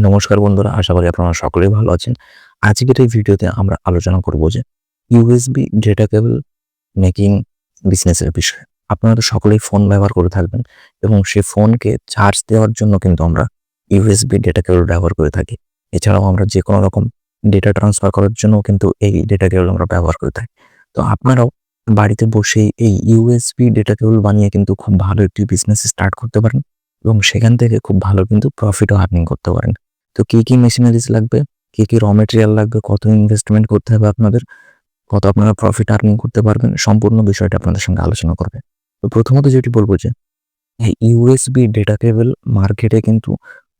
নমস্কার বন্ধুরা, আশা করি আপনারা সকলেই ভালো আছেন। আজকের এই ভিডিওতে আমরা আলোচনা করব যে ইউএসবি ডেটা কেবল মেকিং বিজনেসের বিষয়ে। আপনারা তো সকলেই ফোন ব্যবহার করে থাকবেন এবং সেই ফোনকে চার্জ দেওয়ার জন্য কিন্তু আমরা ইউএসবি ডেটা কেবল ব্যবহার করে থাকি। এছাড়াও আমরা যে কোনো রকম ডেটা ট্রান্সফার করার জন্য কিন্তু এই ডেটা কেবল আমরা ব্যবহার করে থাকি। তো আপনারাও বাড়িতে বসেই এই ইউএসবি ডেটা কেবল বানিয়ে কিন্তু খুব ভালো একটি বিজনেস স্টার্ট করতে পারেন এবং সেখান থেকে খুব ভালো কিন্তু প্রফিটও আর্নিং করতে পারেন। তো কী কী মেশিনারিজ লাগবে? কী কী র মেটেরিয়াল লাগবে? কত ইনভেস্টমেন্ট করতে হবে আপনাদের? কত আপনারা প্রফিট আর্নিং করতে পারবেন? সম্পূর্ণ বিষয়টা আপনাদের সঙ্গে আলোচনা করবে। তো প্রথমত যেটি বলব যে, এই ইউএসবি ডেটা কেবল মার্কেটে কিন্তু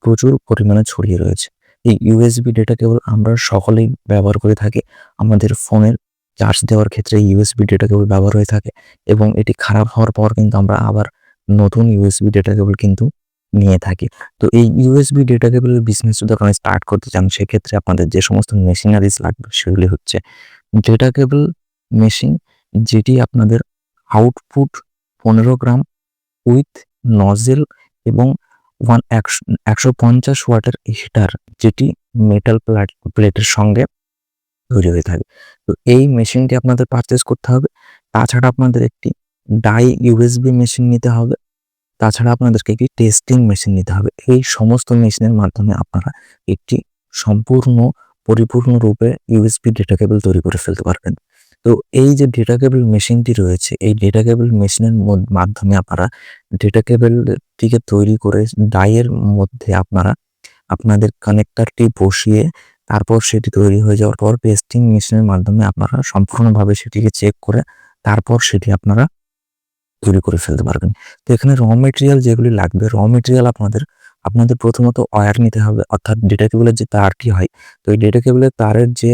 প্রচুর পরিমাণে ছড়িয়ে রয়েছে। এই ইউএসবি ডেটা কেবল আমরা সকলেই ব্যবহার করে থাকি। আমাদের ফোনের চার্জ দেওয়ার ক্ষেত্রে ইউএসবি ডেটা কেবল ব্যবহার হয়ে থাকে এবং এটি খারাপ হওয়ার পর কিন্তু আমরা আবার নতুন ইউএসবি ডেটা কেবল কিন্তু নিয়ে থাকি। তো এই ইউএসবি ডেটা কেবলের বিজনেস যদি আপনারা স্টার্ট করতে চান, সেক্ষেত্রে আপনাদের যে সমস্ত মেশিনারিজ লাগবে, সেগুলি হচ্ছে ডেটা কেবল মেশিন যেটি আপনাদের আউটপুট পনেরো গ্রাম উইথ নজেল এবং ওয়ান একশো পঞ্চাশ ওয়াটের হিটার যেটি মেটাল প্লাট প্লেটের সঙ্গে তৈরি হয়ে থাকে। তো এই মেশিনটি আপনাদের পারচেস করতে হবে। তাছাড়া আপনাদের একটি ডাই ইউএসবি মেশিন নিতে হবে। তাছাড়া আপনাদেরকে একটি টেস্টিং মেশিন নিতে হবে। এই সমস্ত মেশিনের মাধ্যমে আপনারা একটি সম্পূর্ণ পরিপূর্ণরূপে ইউএসবি ডেটা কেবল তৈরি করে ফেলতে পারবেন। তো এই যে ডেটা কেবল মেশিনটি রয়েছে, এই ডেটা কেবল মেশিনের মাধ্যমে আপনারা ডেটা কেবলটিকে তৈরি করে ডাইয়ের মধ্যে আপনারা আপনাদের কানেক্টারটি বসিয়ে তারপর সেটি তৈরি হয়ে যাওয়ার পর পেস্টিং মেশিনের মাধ্যমে আপনারা সম্পূর্ণভাবে সেটিকে চেক করে তারপর সেটি আপনারা তৈরি করে ফেলতে পারবেন। তো এখানে র মেটেরিয়াল যেগুলি লাগবে র মেটেরিয়াল আপনাদের আপনাদের প্রথমত ওয়্যার নিতে হবে, অর্থাৎ ডেটা কেবলের যে তারটি হয়, তো এই ডেটা কেবলের তারের যে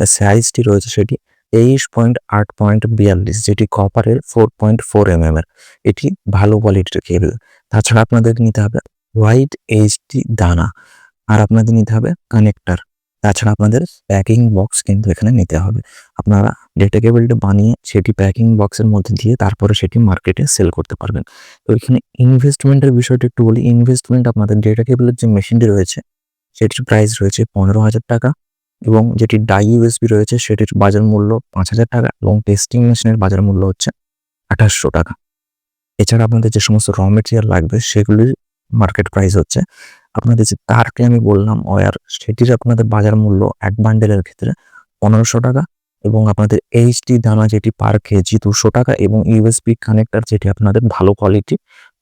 সাইজটি রয়েছে সেটি তেইশ পয়েন্ট আট পয়েন্ট বিয়াল্লিশ, যেটি কপারের ফোর পয়েন্ট ফোর এম এর এটি ভালো কোয়ালিটির কেবল তাছাড়া আপনাদের নিতে হবে হোয়াইট এইচডি দানা, আর আপনাদের নিতে হবে কানেক্টার তাছাড়া আপনাদের প্যাকিং বক্স কিন্তু এখানে নিতে হবে। আপনারা ডেটা কেবলটা বানিয়ে সেটি প্যাকিং বক্সের মধ্যে দিয়ে তারপরে সেটি মার্কেটে সেল করতে পারবেন। তো এখানে ইনভেস্টমেন্টের বিষয়টা একটু বলি। ইনভেস্টমেন্ট আপনাদের ডেটা কেবলের যে মেশিনটি রয়েছে, সেটির প্রাইস রয়েছে পনেরো হাজার টাকা এবং যেটি ডাই ইউএসবি রয়েছে সেটির বাজার মূল্য পাঁচ হাজার টাকা এবং টেস্টিং মেশিনের বাজার মূল্য হচ্ছে আঠাশশো টাকা। এছাড়া আপনাদের যে সমস্ত র মেটেরিয়াল লাগবে সেগুলির মার্কেট প্রাইস হচ্ছে আপনাদের যে তারটি আমি বললাম, ওয়ার, সেটির আপনাদের বাজার মূল্য এক বান্ডেলের ক্ষেত্রে পনেরোশো টাকা এবং আপনাদের এইচডি দানা যেটি পার কেজি দুশো টাকা এবং ইউএসপি কানেক্টার যেটি আপনাদের ভালো কোয়ালিটি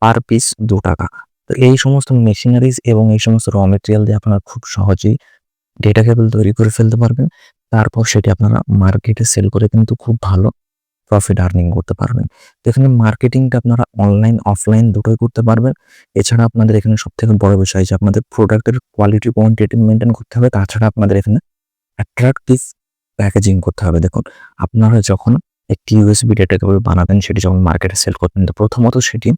পার পিস দু টাকা। তো এই সমস্ত মেশিনারিজ এবং এই সমস্ত র মেটেরিয়াল দিয়ে আপনারা খুব সহজেই ডেটা কেবল তৈরি করে ফেলতে পারবেন। তারপর সেটি আপনারা মার্কেটে সেল করে কিন্তু খুব ভালো প্রফিট আর্নিং করতে পারবেন। তো এখানে মার্কেটিংটা আপনারা অনলাইন অফলাইন দুটোই করতে পারবেন। এছাড়া আপনাদের এখানে সব থেকে বড় বিষয় যে আপনাদের প্রোডাক্টের কোয়ালিটি কোয়ান্টিটি মেনটেন করতে হবে। তাছাড়া আপনাদের এখানে অ্যাট্রাকটিভ প্যাকেজিং করতে হবে। দেখুন, আপনারা যখন একটি ইউএসবি ডেটা কেবল বানাবেন, সেটি যখন মার্কেটে সেল করবেন, তো প্রথমত সেটি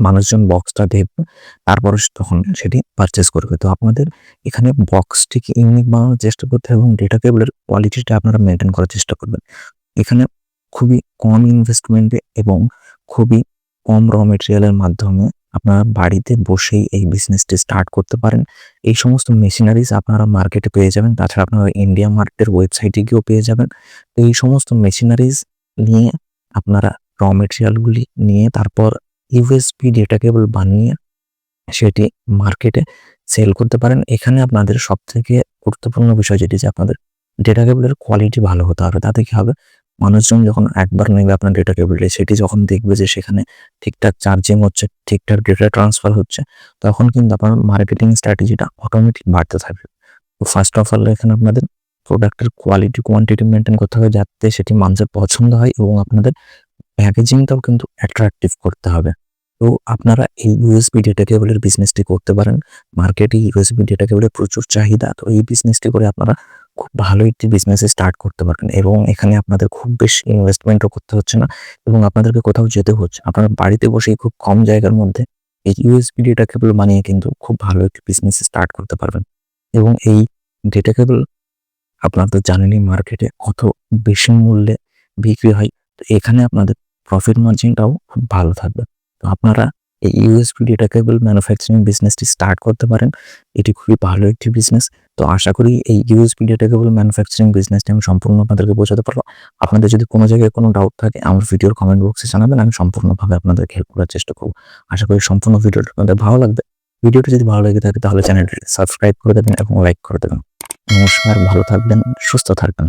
মানুষজন বক্সটা দেখবে, তারপরে তখন সেটি পারচেস করবে। তো আপনাদের এখানে বক্সটিকে ইউনিক বানানোর চেষ্টা করতে হবে এবং ডেটা কেবলের কোয়ালিটিটা আপনারা মেনটেন করার চেষ্টা করবেন। এখানে খুবই কম ইনভেস্টমেন্টে এবং খুবই কম র মেটেরিয়ালের মাধ্যমে আপনারা বাড়িতে বসেই এই বিজনেসটি স্টার্ট করতে পারেন। এই সমস্ত মেশিনারিজ আপনারা মার্কেটে পেয়ে যাবেন। তাছাড়া আপনারা ইন্ডিয়া মার্কেটের ওয়েবসাইটে গিয়েও পেয়ে যাবেন। তো এই সমস্ত মেশিনারিজ নিয়ে আপনারা র মেটেরিয়ালগুলি নিয়ে তারপর ইউএসপি ডেটা কেবল বানিয়ে সেটি মার্কেটে সেল করতে পারেন। এখানে আপনাদের সবথেকে গুরুত্বপূর্ণ বিষয় যেটি যে আপনাদের ডেটা কেবলের কোয়ালিটি ভালো হতে হবে, তাতে কি হবে? মানুষজন যখন একবার নেবে আপনার ডেটা কেবলটি সেটি যখন দেখবে যে সেখানে ঠিকঠাক চার্জিং হচ্ছে, ঠিকঠাক ডেটা ট্রান্সফার হচ্ছে, তখন কিন্তু আপনার মার্কেটিং স্ট্র্যাটেজিটা অটোমেটিক বাড়তে থাকবে। তো ফার্স্ট অফ অল এখানে আপনাদের প্রোডাক্টের কোয়ালিটি কোয়ান্টিটি মেনটেন করতে হবে যাতে সেটি মানুষের পছন্দ হয় এবং আপনাদের প্যাকেজিংটাও কিন্তু অ্যাট্রাকটিভ করতে হবে। তো আপনারা এই ইউএসবি ডেটা কেবলের বিজনেসটি করতে পারেন। মার্কেটে ইউএসবি ডেটা কেবলের প্রচুর চাহিদা, তো এই বিজনেসটি করে আপনারা খুব ভালো একটি বিজনেস স্টার্ট করতে পারবেন এবং এখানে আপনাদের খুব বেশি ইনভেস্টমেন্টও করতে হচ্ছে না এবং আপনাদেরকে কোথাও যেতে হচ্ছে আপনারা বাড়িতে বসেই খুব কম জায়গার মধ্যে এই ইউএসবি ডেটা কেবল বানিয়ে কিন্তু খুব ভালো একটি বিজনেস স্টার্ট করতে পারবেন। এবং এই ডেটা কেবল আপনারা তো জানেনই মার্কেটে কত বেশি মূল্যে বিক্রি হয়, তো এখানে আপনাদের প্রফিট মার্জিনটাও খুব ভালো থাকবে। তো আপনারা এই ইউএসবি ডেটা কেবল ম্যানুফ্যাকচারিং বিজনেসটি স্টার্ট করতে পারেন। এটি খুবই ভালো একটি বিজনেস তো আশা করি এই ইউএসবি ডেটা কেবল ম্যানুফ্যাকচারিং বিজনেসটি আমি সম্পূর্ণ আপনাদেরকে বোঝাতে পারব। আপনাদের যদি কোনো জায়গায় কোনো ডাউট থাকে, আমার ভিডিওর কমেন্ট বক্সে জানাবেন, আমি সম্পূর্ণভাবে আপনাদেরকে হেল্প করার চেষ্টা করব। আশা করি সম্পূর্ণ ভিডিওটা আপনাদের ভালো লাগবে। ভিডিওটা যদি ভালো লেগে থাকে, তাহলে চ্যানেলটি সাবস্ক্রাইব করে দেবেন এবং লাইক করে দেবেন। নমস্কার, ভালো থাকবেন, সুস্থ থাকবেন।